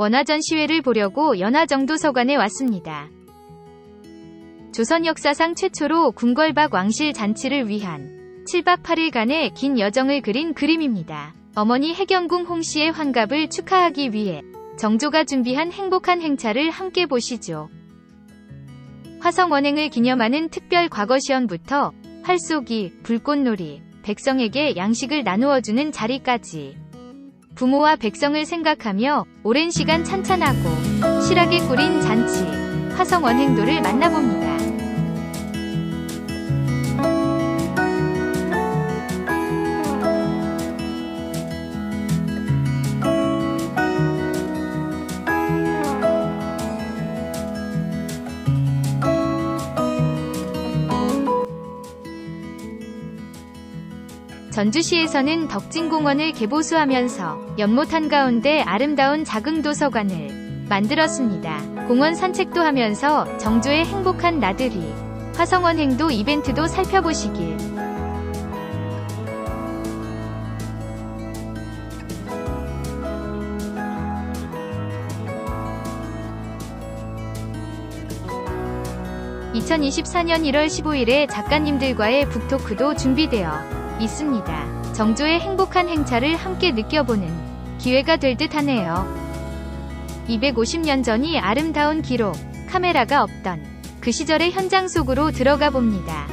원화 전 시회를 보려고 연화정도서관에 왔습니다. 조선 역사상 최초로 궁궐박 왕실 잔치를 위한 7박 8일간의 긴 여정을 그린 그림입니다. 어머니 해경궁 홍씨의 환갑을 축하하기 위해 정조가 준비한 행복한 행차를 함께 보시죠. 화성 원행을 기념하는 특별 과거 시험부터 활쏘기, 불꽃놀이, 백성에게 양식을 나누어주는 자리까지 부모와 백성을 생각하며 오랜 시간 찬찬하고 실하게 꾸린 잔치, 화성 원 행도를 만나봅니다. 전주시에서는 덕진공원을 개보수하면서 연못 한가운데 아름다운 작은 도서관을 만들었습니다. 공원 산책도 하면서 정조의 행복한 나들이, 화성원 행도 이벤트도 살펴보시길. (2024년 1월 15일에) 작가님들과의 북토크도 준비되어 있습니다. 정조의 행복한 행차를 함께 느껴보는 기회가 될 듯 하네요. 250년 전이 아름다운 기록, 카메라가 없던 그 시절의 현장 속으로 들어가 봅니다.